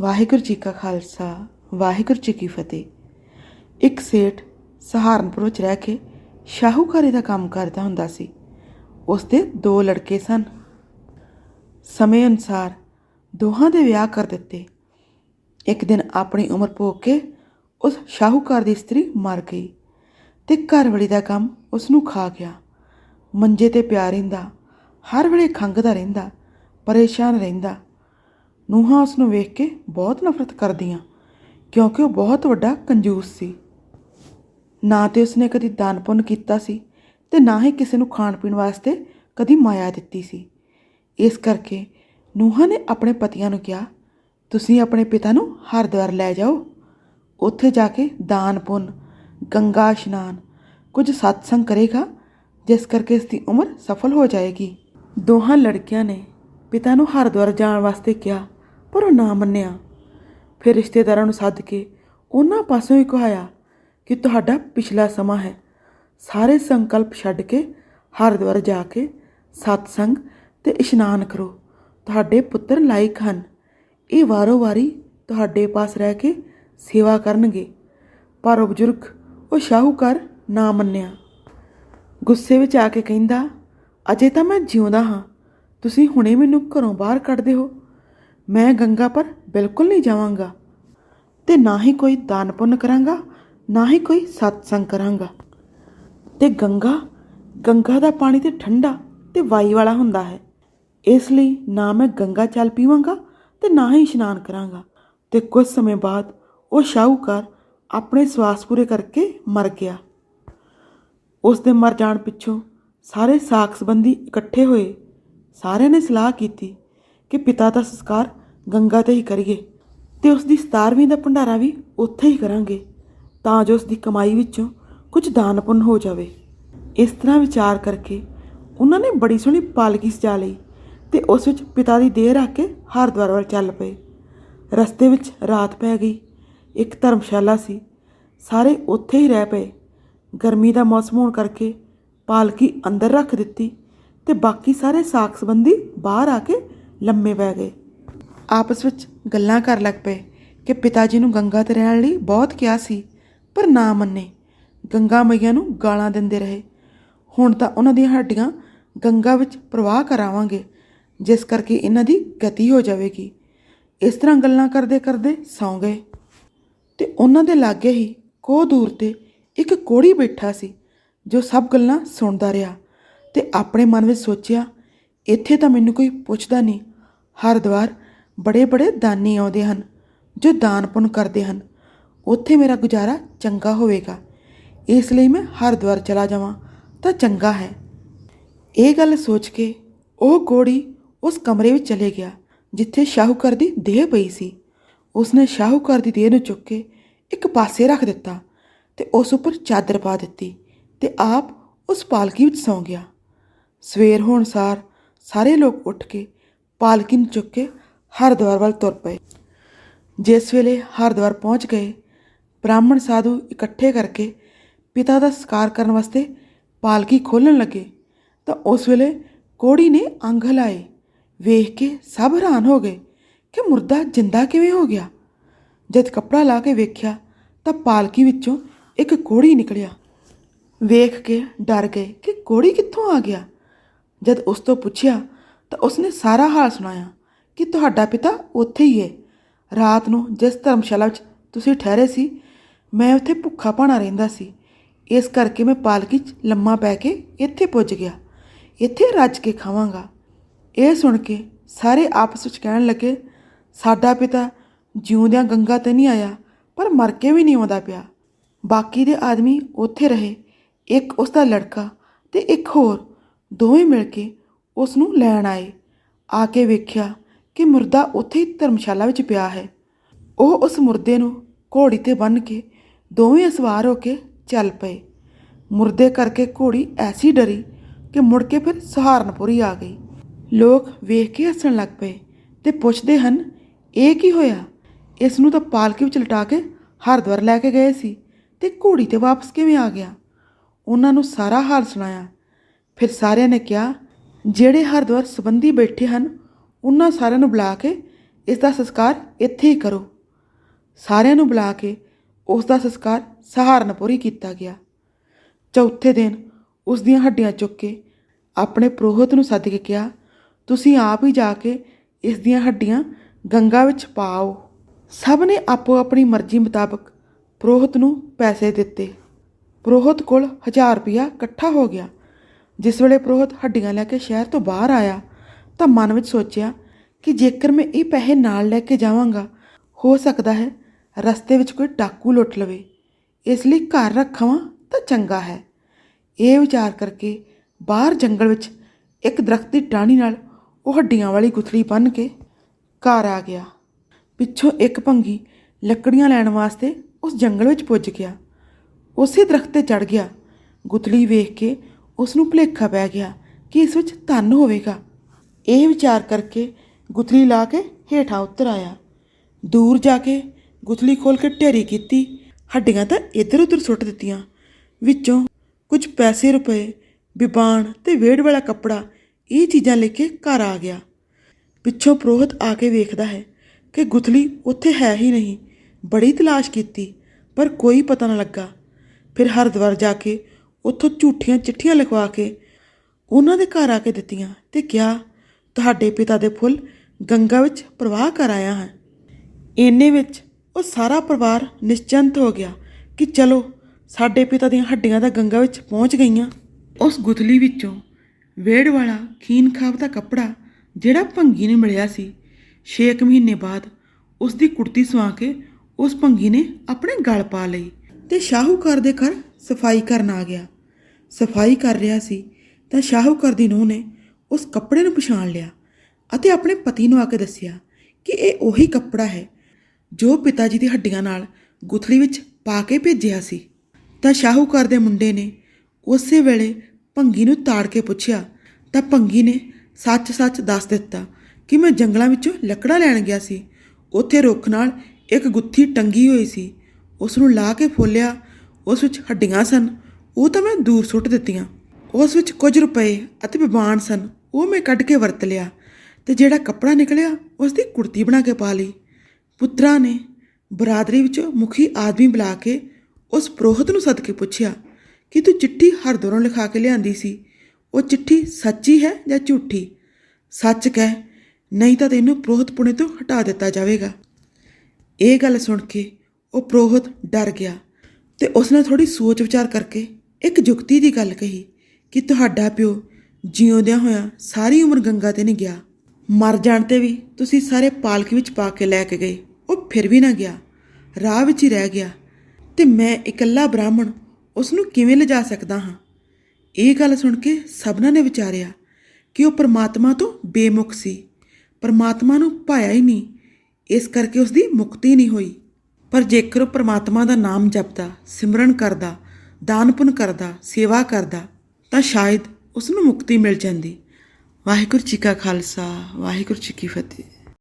ਵਾਹਿਗੁਰੂ ਜੀ ਕਾ ਖਾਲਸਾ, ਵਾਹਿਗੁਰੂ ਜੀ ਕੀ ਫਤਿਹ। ਇੱਕ ਸੇਠ ਸਹਾਰਨਪੁਰ ਵਿੱਚ ਰਹਿ ਕੇ ਸ਼ਾਹੂਕਾਰੀ ਦਾ ਕੰਮ ਕਰਦਾ ਹੁੰਦਾ ਸੀ। ਉਸ ਦੇ ਦੋ ਲੜਕੇ ਸਨ। ਸਮੇਂ ਅਨੁਸਾਰ ਦੋਹਾਂ ਦੇ ਵਿਆਹ ਕਰ ਦਿੱਤੇ। ਇੱਕ ਦਿਨ ਆਪਣੀ ਉਮਰ ਭੋਗ ਕੇ ਉਸ ਸ਼ਾਹੂਕਾਰ ਦੀ ਇਸਤਰੀ ਮਰ ਗਈ ਤੇ ਘਰ ਦਾ ਕੰਮ ਉਸ ਨੂੰ ਖਾ ਗਿਆ। ਮੰਜੇ ਤੇ ਪਿਆ ਰਹਿੰਦਾ, ਹਰ ਵੇਲੇ ਖੰਘਦਾ ਰਹਿੰਦਾ, ਪਰੇਸ਼ਾਨ ਰਹਿੰਦਾ। ਨੂੰਹਾਂ ਉਸ ਨੂੰ ਵੇਖ ਕੇ ਬਹੁਤ ਨਫ਼ਰਤ ਕਰਦੀਆਂ, ਕਿਉਂਕਿ ਉਹ ਬਹੁਤ ਵੱਡਾ ਕੰਜੂਸ ਸੀ। ਨਾ ਤੇ ਉਸਨੇ ਕਦੀ ਦਾਨ ਪੁੰਨ ਕੀਤਾ ਸੀ ਤੇ ਨਾ ਹੀ ਕਿਸੇ ਨੂੰ ਖਾਣ ਪੀਣ ਵਾਸਤੇ ਕਦੀ ਮਾਇਆ ਦਿੱਤੀ ਸੀ। ਇਸ ਕਰਕੇ ਨੂੰਹਾਂ ਨੇ ਆਪਣੇ ਪਤੀਆਂ ਨੂੰ ਕਿਹਾ, ਤੁਸੀਂ ਆਪਣੇ ਪਿਤਾ ਨੂੰ ਹਰਿਦੁਆਰ ਲੈ ਜਾਓ। ਉੱਥੇ ਜਾ ਕੇ ਦਾਨ ਪੁੰਨ, ਗੰਗਾ ਇਸ਼ਨਾਨ, ਕੁਝ ਸਤਸੰਗ ਕਰੇਗਾ, ਜਿਸ ਕਰਕੇ ਇਸ ਦੀ ਉਮਰ ਸਫਲ ਹੋ ਜਾਏਗੀ। ਦੋਹਾਂ ਲੜਕੀਆਂ ਨੇ ਪਿਤਾ ਨੂੰ ਹਰਿਦੁਆਰ ਜਾਣ ਵਾਸਤੇ ਕਿਹਾ। ਪਰ ਉਹ ਨਾ ਮੰਨਿਆ। ਫਿਰ ਰਿਸ਼ਤੇਦਾਰਾਂ ਨੂੰ ਸੱਦ ਕੇ ਉਹਨਾਂ ਪਾਸੋਂ ਹੀ ਕਹਾਇਆ ਕਿ ਤੁਹਾਡਾ ਪਿਛਲਾ ਸਮਾਂ ਹੈ। ਸਾਰੇ ਸੰਕਲਪ ਛੱਡ ਕੇ ਹਰਿਦੁਆਰ ਜਾ ਕੇ ਸਤਸੰਗ ਤੇ ਇਸ਼ਨਾਨ ਕਰੋ। ਤੁਹਾਡੇ ਪੁੱਤਰ ਲਾਇਕ ਹਨ। ਇਹ ਵਾਰੋ ਵਾਰੀ ਤੁਹਾਡੇ ਪਾਸ ਰਹਿ ਕੇ ਸੇਵਾ ਕਰਨਗੇ। ਪਰ ਉਹ ਬਜ਼ੁਰਗ, ਉਹ ਸ਼ਾਹੂਕਾਰ ਨਾ ਮੰਨਿਆ। ਗੁੱਸੇ ਵਿੱਚ ਆ ਕੇ ਕਹਿੰਦਾ, ਅਜੇ ਤਾਂ ਮੈਂ ਜਿਉਂਦਾ ਹਾਂ। ਤੁਸੀਂ ਹੁਣੇ ਮੈਨੂੰ ਘਰੋਂ ਬਾਹਰ ਕੱਢਦੇ ਹੋ। ਮੈਂ ਗੰਗਾ ਪਰ ਬਿਲਕੁਲ ਨਹੀਂ ਜਾਵਾਂਗਾ। ਤੇ ਨਾ ਹੀ ਕੋਈ ਦਾਨ ਪੁੰਨ ਕਰਾਂਗਾ, ਨਾ ਹੀ ਕੋਈ ਸਤਸੰਗ ਕਰਾਂਗਾ। ਤੇ ਗੰਗਾ ਗੰਗਾ ਦਾ ਪਾਣੀ ਤੇ ਠੰਡਾ ਤੇ ਵਾਈ ਵਾਲਾ ਹੁੰਦਾ ਹੈ। ਇਸ ਲਈ ਨਾ ਮੈਂ ਗੰਗਾ ਚੱਲ ਪੀਵਾਂਗਾ ਤੇ ਨਾ ਹੀ ਇਸ਼ਨਾਨ ਕਰਾਂਗਾ। ਤੇ ਕੁਝ ਸਮੇਂ ਬਾਅਦ ਉਹ ਸ਼ਾਹੂਕਾਰ ਆਪਣੇ ਸਵਾਸ ਪੂਰੇ ਕਰਕੇ ਮਰ ਗਿਆ। ਉਸ ਦੇ ਮਰ ਜਾਣ ਪਿੱਛੋਂ ਸਾਰੇ ਸਾਕ ਸੰਬੰਧੀ ਇਕੱਠੇ ਹੋਏ, ਸਾਰਿਆਂ ਨੇ ਸਲਾਹ ਕੀਤੀ ਕਿ ਪਿਤਾ ਦਾ ਸੰਸਕਾਰ ਗੰਗਾ ਤੇ ਹੀ ਕਰੀਏ ਤੇ ਉਸ ਦੀ 17ਵੀਂ ਦਾ ਭੰਡਾਰਾ ਵੀ ਉੱਥੇ ਹੀ ਕਰਾਂਗੇ ਤਾਂ ਜੋ ਉਸ ਦੀ ਕਮਾਈ ਵਿੱਚੋਂ ਕੁਝ ਦਾਨ ਪੁੰਨ ਹੋ ਜਾਵੇ। ਇਸ ਤਰ੍ਹਾਂ ਵਿਚਾਰ ਕਰਕੇ ਉਹਨਾਂ ਨੇ ਬੜੀ ਸੋਹਣੀ ਪਾਲਕੀ ਸਜਾ ਲਈ ਤੇ ਉਸ ਵਿੱਚ ਪਿਤਾ ਦੀ ਦੇਹ ਰੱਖ ਕੇ ਹਰਿਦੁਆਰ ਵੱਲ ਚੱਲ ਪਏ। ਰਸਤੇ ਵਿੱਚ ਰਾਤ ਪੈ ਗਈ। ਇੱਕ ਧਰਮਸ਼ਾਲਾ ਸੀ। ਸਾਰੇ ਉੱਥੇ ਹੀ ਰਹਿ ਪਏ। ਗਰਮੀ ਦਾ ਮੌਸਮ ਹੋਣ ਕਰਕੇ ਪਾਲਕੀ ਅੰਦਰ ਰੱਖ ਦਿੱਤੀ ਤੇ ਬਾਕੀ ਸਾਰੇ ਸਾਕ ਸੰਬੰਧੀ ਬਾਹਰ ਆ ਕੇ ਲੰਮੇ ਪੈ ਗਏ। ਆਪਸ ਵਿੱਚ ਗੱਲਾਂ ਕਰਨ ਲੱਗ ਪਏ ਕਿ ਪਿਤਾ ਜੀ ਨੂੰ ਗੰਗਾ ਤੇ ਰਹਿਣ ਲਈ ਬਹੁਤ ਕਿਹਾ ਸੀ, ਪਰ ਨਾ ਮੰਨੇ। ਗੰਗਾ ਮਈਆ ਨੂੰ ਗਾਲਾਂ ਦਿੰਦੇ ਰਹੇ। ਹੁਣ ਤਾਂ ਉਹਨਾਂ ਦੀਆਂ ਹੱਡੀਆਂ ਗੰਗਾ ਵਿੱਚ ਪ੍ਰਵਾਹ ਕਰਾਵਾਂਗੇ, ਜਿਸ ਕਰਕੇ ਇਹਨਾਂ ਦੀ ਗਤੀ ਹੋ ਜਾਵੇਗੀ। ਇਸ ਤਰ੍ਹਾਂ ਗੱਲਾਂ ਕਰਦੇ ਕਰਦੇ ਸੌਂ ਗਏ। ਤੇ ਉਹਨਾਂ ਦੇ ਲਾਗੇ ਹੀ ਕੋ ਦੂਰ ਤੇ ਇੱਕ ਕੋੜੀ ਬੈਠਾ ਸੀ, ਜੋ ਸਭ ਗੱਲਾਂ ਸੁਣਦਾ ਰਿਹਾ ਤੇ ਆਪਣੇ ਮਨ ਵਿੱਚ ਸੋਚਿਆ, ਇੱਥੇ ਤਾਂ ਮੈਨੂੰ ਕੋਈ ਪੁੱਛਦਾ ਨਹੀਂ। ਹਰਿਦੁਆਰ ਬੜੇ ਬੜੇ ਦਾਨੀ ਆਉਂਦੇ ਹਨ, ਜੋ ਦਾਨ ਪੁੰਨ ਕਰਦੇ ਹਨ। ਉੱਥੇ ਮੇਰਾ ਗੁਜ਼ਾਰਾ ਚੰਗਾ ਹੋਵੇਗਾ। ਇਸ ਲਈ ਮੈਂ ਹਰਿਦੁਆਰ ਚਲਾ ਜਾਵਾਂ ਤਾਂ ਚੰਗਾ ਹੈ। ਇਹ ਗੱਲ ਸੋਚ ਕੇ ਉਹ ਕੋੜੀ ਉਸ ਕਮਰੇ ਵਿੱਚ ਚਲੇ ਗਿਆ, ਜਿੱਥੇ ਸ਼ਾਹੂਕਾਰ ਦੀ ਦੇਹ ਪਈ ਸੀ। ਉਸਨੇ ਸ਼ਾਹੂਕਰ ਦੀ ਦੇਹ ਨੂੰ ਚੁੱਕ ਕੇ ਇੱਕ ਪਾਸੇ ਰੱਖ ਦਿੱਤਾ ਤੇ ਉਸ ਉੱਪਰ ਚਾਦਰ ਪਾ ਦਿੱਤੀ ਤੇ ਆਪ ਉਸ ਪਾਲਕੀ ਵਿੱਚ ਸੌਂ ਗਿਆ। ਸਵੇਰ ਹੋਣ ਸਾਰ ਸਾਰੇ ਲੋਕ ਉੱਠ ਕੇ ਪਾਲਕੀ ਨੂੰ ਚੁੱਕ ਕੇ ਹਰਿਦੁਆਰ ਵੱਲ ਤੁਰ ਪਏ ਜਿਸ ਵੇਲੇ ਹਰਿਦੁਆਰ ਪਹੁੰਚ ਗਏ ਬ੍ਰਾਹਮਣ ਸਾਧੂ ਇਕੱਠੇ ਕਰਕੇ ਪਿਤਾ ਦਾ ਸਤਿਕਾਰ ਕਰਨ ਵਾਸਤੇ ਪਾਲਕੀ ਖੋਲਣ ਲੱਗੇ ਤਾਂ ਉਸ ਵੇਲੇ ਕੋੜੀ ਨੇ ਅੰਗ ਹਿਲਾਏ ਵੇਖ ਕੇ ਸਭ ਹੈਰਾਨ ਹੋ ਗਏ ਕਿ ਮੁਰਦਾ ਜਿੰਦਾ ਕਿਵੇਂ ਹੋ ਗਿਆ ਜਦ ਕੱਪੜਾ ਲਾ ਕੇ ਵੇਖਿਆ ਤਾਂ ਪਾਲਕੀ ਵਿੱਚੋਂ ਇੱਕ ਕੋੜੀ ਨਿਕਲਿਆ ਵੇਖ ਕੇ ਡਰ ਗਏ ਕਿ ਕੋੜੀ ਕਿੱਥੋਂ ਆ ਗਿਆ ਜਦ ਉਸ ਤੋਂ ਪੁੱਛਿਆ ਤਾਂ ਉਸਨੇ ਸਾਰਾ ਹਾਲ ਸੁਣਾਇਆ ਕਿ ਤੁਹਾਡਾ ਪਿਤਾ ਉੱਥੇ ਹੀ ਹੈ ਰਾਤ ਨੂੰ ਜਿਸ ਧਰਮਸ਼ਾਲਾ ਵਿੱਚ ਤੁਸੀਂ ਠਹਿਰੇ ਸੀ, ਮੈਂ ਉੱਥੇ ਭੁੱਖਾ ਭਾਣਾ ਰਹਿੰਦਾ ਸੀ। ਇਸ ਕਰਕੇ ਮੈਂ ਪਾਲਕੀ 'ਚ ਲੰਮਾ ਪੈ ਕੇ ਇੱਥੇ ਪੁੱਜ ਗਿਆ। ਇੱਥੇ ਰੱਜ ਕੇ ਖਾਵਾਂਗਾ। ਇਹ ਸੁਣ ਕੇ ਸਾਰੇ ਆਪਸ ਵਿੱਚ ਕਹਿਣ ਲੱਗੇ, ਸਾਡਾ ਪਿਤਾ ਜਿਉਂਦਿਆਂ ਗੰਗਾ ਤੇ ਨਹੀਂ ਆਇਆ, ਪਰ ਮਰ ਕੇ ਵੀ ਨਹੀਂ ਆਉਂਦਾ ਪਿਆ। ਬਾਕੀ ਦੇ ਆਦਮੀ ਉੱਥੇ ਰਹੇ, ਇੱਕ ਉਸ ਦਾ ਲੜਕਾ ਤੇ ਇੱਕ ਹੋਰ, ਦੋਵੇਂ ਮਿਲ ਕੇ ਉਸ ਨੂੰ ਲੈਣ ਆਏ। ਆ ਕੇ ਵੇਖਿਆ ਕਿ ਮੁਰਦਾ ਉੱਥੇ ਹੀ ਧਰਮਸ਼ਾਲਾ ਵਿੱਚ ਪਿਆ ਹੈ। ਉਹ ਉਸ ਮੁਰਦੇ ਨੂੰ ਘੋੜੀ ਤੇ ਬੰਨ੍ਹ ਕੇ ਦੋਵੇਂ ਸਵਾਰ ਹੋ ਕੇ ਚੱਲ ਪਏ। ਮੁਰਦੇ ਕਰਕੇ ਘੋੜੀ ਐਸੀ ਡਰੀ ਕਿ ਮੁੜ ਕੇ ਫਿਰ ਸਹਾਰਨਪੁਰ ਹੀ ਆ ਗਈ। ਲੋਕ ਵੇਖ ਕੇ ਹੱਸਣ ਲੱਗ ਪਏ ਤੇ ਪੁੱਛਦੇ ਹਨ, ਇਹ ਕੀ ਹੋਇਆ? ਇਸ ਨੂੰ ਤਾਂ ਪਾਲਕੀ ਵਿੱਚ ਲਟਾ ਕੇ ਹਰਿਦੁਆਰ ਲੈ ਕੇ ਗਏ ਸੀ ਤੇ ਘੋੜੀ ਤੇ ਵਾਪਸ ਕਿਵੇਂ ਆ ਗਿਆ? ਉਹਨਾਂ ਨੂੰ ਸਾਰਾ ਹਾਲ ਸੁਣਾਇਆ। ਫਿਰ ਸਾਰਿਆਂ ਨੇ ਕਿਹਾ ਜਿਹੜੇ ਹਰਿਦੁਆਰ ਸੰਬੰਧੀ ਬੈਠੇ ਹਨ, ਉਹਨਾਂ ਸਾਰਿਆਂ ਨੂੰ ਬੁਲਾ ਕੇ ਇਸ ਦਾ ਸੰਸਕਾਰ ਇੱਥੇ ਹੀ ਕਰੋ। ਸਾਰਿਆਂ ਨੂੰ ਬੁਲਾ ਕੇ ਉਸ ਦਾ ਸੰਸਕਾਰ ਸਹਾਰਨਪੁਰ ਹੀ ਕੀਤਾ ਗਿਆ। ਚੌਥੇ ਦਿਨ ਉਸ ਦੀਆਂ ਹੱਡੀਆਂ ਚੁੱਕ ਕੇ ਆਪਣੇ ਪ੍ਰੋਹਤ ਨੂੰ ਸੱਦ ਕੇ ਕਿਹਾ, ਤੁਸੀਂ ਆਪ ਹੀ ਜਾ ਕੇ ਇਸ ਦੀਆਂ ਹੱਡੀਆਂ ਗੰਗਾ ਵਿੱਚ ਪਾਓ। ਸਭ ਨੇ ਆਪੋ ਆਪਣੀ ਮਰਜ਼ੀ ਮੁਤਾਬਕ ਪ੍ਰੋਹਤ ਨੂੰ ਪੈਸੇ ਦਿੱਤੇ। ਪ੍ਰੋਹਤ ਕੋਲ 1000 ਰੁਪਇਆ ਇਕੱਠਾ ਹੋ ਗਿਆ। ਜਿਸ ਵੇਲੇ ਪ੍ਰੋਹਤ ਹੱਡੀਆਂ ਲੈ ਕੇ ਸ਼ਹਿਰ ਤੋਂ ਬਾਹਰ ਆਇਆ, ਤਾਂ ਮਨ ਵਿੱਚ ਸੋਚਿਆ ਕਿ ਜੇਕਰ ਮੈਂ ਇਹ ਪੈਸੇ ਨਾਲ ਲੈ ਕੇ ਜਾਵਾਂਗਾ, ਹੋ ਸਕਦਾ ਹੈ ਰਸਤੇ ਵਿੱਚ ਕੋਈ ਡਾਕੂ ਲੁੱਟ ਲਵੇ। ਇਸ ਲਈ ਘਰ ਰੱਖਾਂ ਤਾਂ ਚੰਗਾ ਹੈ। ਇਹ ਵਿਚਾਰ ਕਰਕੇ ਬਾਹਰ ਜੰਗਲ ਵਿੱਚ ਇੱਕ ਦਰਖਤ ਦੀ ਟਾਹਣੀ ਨਾਲ ਉਹ ਹੱਡੀਆਂ ਵਾਲੀ ਗੁਥਲੀ ਬੰਨ੍ਹ ਕੇ ਘਰ ਆ ਗਿਆ। ਪਿੱਛੋਂ ਇੱਕ ਭੰਗੀ ਲੱਕੜੀਆਂ ਲੈਣ ਵਾਸਤੇ ਉਸ ਜੰਗਲ ਵਿੱਚ ਪੁੱਜ ਗਿਆ। ਉਸੇ ਦਰਖਤ ਤੇ ਚੜ ਗਿਆ। ਗੁਥਲੀ ਵੇਖ ਕੇ ਉਸ ਨੂੰ ਭੁਲੇਖਾ ਪੈ ਗਿਆ ਕਿ ਇਸ ਵਿੱਚ ਧਨ ਹੋਵੇਗਾ। ਇਹ ਵਿਚਾਰ ਕਰਕੇ ਗੁਥਲੀ ਲਾ ਕੇ ਹੇਠਾਂ ਉਤਰ ਆਇਆ। ਦੂਰ ਜਾ ਕੇ ਗੁਥਲੀ ਖੋਲ ਕੇ ਢੇਰੀ ਕੀਤੀ। ਹੱਡੀਆਂ ਤਾਂ ਇੱਧਰ ਉੱਧਰ ਸੁੱਟ ਦਿੱਤੀਆਂ। ਵਿੱਚੋਂ ਕੁਝ ਪੈਸੇ, ਰੁਪਏ ਬਿਬਾਨ ਤੇ ਵੇੜ ਵਾਲਾ ਕੱਪੜਾ ਇਹ ਚੀਜ਼ਾਂ ਲੈ ਕੇ ਘਰ ਆ ਗਿਆ। ਪਿੱਛੋਂ ਪ੍ਰੋਹਤ ਆ ਕੇ ਵੇਖਦਾ ਹੈ ਕਿ ਗੁਥਲੀ ਉੱਥੇ ਹੈ ਹੀ ਨਹੀਂ। ਬੜੀ ਤਲਾਸ਼ ਕੀਤੀ, ਪਰ ਕੋਈ ਪਤਾ ਨਾ ਲੱਗਾ। ਫਿਰ ਹਰਦੁਆਰ ਜਾ ਕੇ ਉੱਥੋਂ ਝੂਠੀਆਂ ਚਿੱਠੀਆਂ ਲਿਖਵਾ ਕੇ ਉਹਨਾਂ ਦੇ ਘਰ ਆ ਕੇ ਦਿੱਤੀਆਂ ਤੇ ਕਿਹਾ, ਤੁਹਾਡੇ ਪਿਤਾ ਦੇ ਫੁੱਲ ਗੰਗਾ ਵਿੱਚ ਪ੍ਰਵਾਹ ਕਰ ਆਇਆ ਹਾਂ। ਇੰਨੇ ਵਿੱਚ ਉਹ ਸਾਰਾ ਪਰਿਵਾਰ ਨਿਸ਼ਚਿੰਤ ਹੋ ਗਿਆ ਕਿ ਚਲੋ, ਸਾਡੇ ਪਿਤਾ ਦੀਆਂ ਹੱਡੀਆਂ ਤਾਂ ਗੰਗਾ ਵਿੱਚ ਪਹੁੰਚ ਗਈਆਂ। ਉਸ ਗੁਥਲੀ ਵਿੱਚੋਂ ਵੇੜ ਵਾਲਾ ਖੀਨ ਖਾਬ ਦਾ ਕੱਪੜਾ ਜਿਹੜਾ ਭੰਗੀ ਨੇ ਮਿਲਿਆ ਸੀ 6 ਮਹੀਨੇ ਬਾਅਦ ਉਸ ਦੀ ਕੁੜਤੀ ਸਵਾ ਕੇ ਉਸ ਭੰਗੀ ਨੇ ਆਪਣੇ ਗਲ ਪਾ ਲਈ ਤੇ ਸ਼ਾਹੂਕਾਰ ਦੇ ਘਰ ਸਫ਼ਾਈ ਕਰਨ ਆ ਗਿਆ। ਸਫ਼ਾਈ ਕਰ ਰਿਹਾ ਸੀ, ਤਾਂ ਸ਼ਾਹੂਕਰ ਦੀ ਨੂੰਹ ਨੇ ਉਸ ਕੱਪੜੇ ਨੂੰ ਪਛਾਣ ਲਿਆ ਅਤੇ ਆਪਣੇ ਪਤੀ ਨੂੰ ਆ ਕੇ ਦੱਸਿਆ ਕਿ ਇਹ ਉਹੀ ਕੱਪੜਾ ਹੈ ਜੋ ਪਿਤਾ ਜੀ ਦੀ ਹੱਡੀਆਂ ਨਾਲ ਗੁਥਲੀ ਵਿੱਚ ਪਾ ਕੇ ਭੇਜਿਆ ਸੀ। ਤਾਂ ਸ਼ਾਹੂਕਾਰ ਦੇ ਮੁੰਡੇ ਨੇ ਉਸੇ ਵੇਲੇ ਭੰਗੀ ਨੂੰ ਤਾੜ ਕੇ ਪੁੱਛਿਆ, ਤਾਂ ਭੰਗੀ ਨੇ ਸੱਚ-ਸੱਚ ਦੱਸ ਦਿੱਤਾ ਕਿ ਮੈਂ ਜੰਗਲਾਂ ਵਿੱਚੋਂ ਲੱਕੜਾਂ ਲੈਣ ਗਿਆ ਸੀ। ਉੱਥੇ ਰੁੱਖ ਨਾਲ ਇੱਕ ਗੁੱਥੀ ਟੰਗੀ ਹੋਈ ਸੀ। ਉਸ ਨੂੰ ਲਾ ਕੇ ਫੋਲਿਆ, ਉਸ ਵਿੱਚ ਹੱਡੀਆਂ ਸਨ। ਉਹ ਤਾਂ ਮੈਂ ਦੂਰ ਸੁੱਟ ਦਿੱਤੀਆਂ। ਉਸ ਵਿੱਚ ਕੁਝ ਰੁਪਏ ਅਤੇ ਬਿਬਾਨ ਸਨ। ਉਹ ਮੈਂ ਕੱਢ ਕੇ ਵਰਤ ਲਿਆ ਤੇ ਜਿਹੜਾ ਕੱਪੜਾ ਨਿਕਲਿਆ, ਉਸ ਦੀ ਕੁੜਤੀ ਬਣਾ ਕੇ ਪਾ ਲਈ। ਪੁੱਤਰਾਂ ਨੇ ਬਰਾਦਰੀ ਵਿੱਚੋਂ ਮੁਖੀ ਆਦਮੀ ਬੁਲਾ ਕੇ ਉਸ ਪ੍ਰੋਹਤ ਨੂੰ ਸੱਦ ਕੇ ਪੁੱਛਿਆ ਕਿ ਤੂੰ ਚਿੱਠੀ ਹਰਦੁਆਰੋਂ ਲਿਖਾ ਕੇ ਲਿਆਂਦੀ ਸੀ। ਉਹ ਚਿੱਠੀ ਸੱਚੀ ਹੈ ਜਾਂ ਝੂਠੀ? ਸੱਚ ਕਹਿ, ਨਹੀਂ ਤਾਂ ਤੈਨੂੰ ਪ੍ਰੋਹਤ ਪੁਣੇ ਤੋਂ ਹਟਾ ਦਿੱਤਾ ਜਾਵੇਗਾ। ਇਹ ਗੱਲ ਸੁਣ ਕੇ ਉਹ ਪ੍ਰੋਹਤ ਡਰ ਗਿਆ ਤੇ ਉਸਨੇ ਥੋੜੀ ਸੋਚ ਵਿਚਾਰ ਕਰਕੇ ਇੱਕ ਜੁਗਤੀ ਦੀ ਗੱਲ ਕਹੀ ਕਿ ਤੁਹਾਡਾ ਪਿਓ ਜਿਉਂਦਿਆਂ ਹੋਇਆਂ ਸਾਰੀ ਉਮਰ ਗੰਗਾ ਤੇ ਨਹੀਂ ਗਿਆ। ਮਰ ਜਾਣ ਤੇ ਵੀ ਤੁਸੀਂ ਸਾਰੇ ਪਾਲਕ ਵਿੱਚ ਪਾ ਕੇ ਲੈ ਕੇ ਗਏ। ਉਹ ਫਿਰ ਵੀ ਨਾ ਗਿਆ। ਰਾਹ ਵਿੱਚ ਹੀ ਰਹਿ ਗਿਆ। ਤੇ ਮੈਂ ਇਕੱਲਾ ਬ੍ਰਾਹਮਣ ਉਸ ਨੂੰ ਕਿਵੇਂ ਲਿਜਾ ਸਕਦਾ ਹਾਂ? ਇਹ ਗੱਲ ਸੁਣ ਕੇ ਸਭਨਾਂ ਨੇ ਵਿਚਾਰਿਆ ਕਿ ਉਹ ਪਰਮਾਤਮਾ ਤੋਂ ਬੇਮੁਖ ਸੀ। ਪਰਮਾਤਮਾ ਨੂੰ ਭਾਇਆ ਹੀ ਨਹੀਂ। ਇਸ ਕਰਕੇ ਉਸ ਦੀ ਮੁਕਤੀ ਨਹੀਂ ਹੋਈ। ਪਰ ਜੇਕਰ ਉਹ ਪਰਮਾਤਮਾ ਦਾ ਨਾਮ ਜਪਦਾ, ਸਿਮਰਨ ਕਰਦਾ ਦਾਨ ਪੁੰਨ ਕਰਦਾ, ਸੇਵਾ ਕਰਦਾ, ਤਾਂ ਸ਼ਾਇਦ ਉਸ ਨੂੰ ਮੁਕਤੀ ਮਿਲ ਜਾਂਦੀ। ਵਾਹਿਗੁਰੂ ਜੀ ਕਾ ਖਾਲਸਾ, ਵਾਹਿਗੁਰੂ ਜੀ ਕੀ ਫਤਿਹ।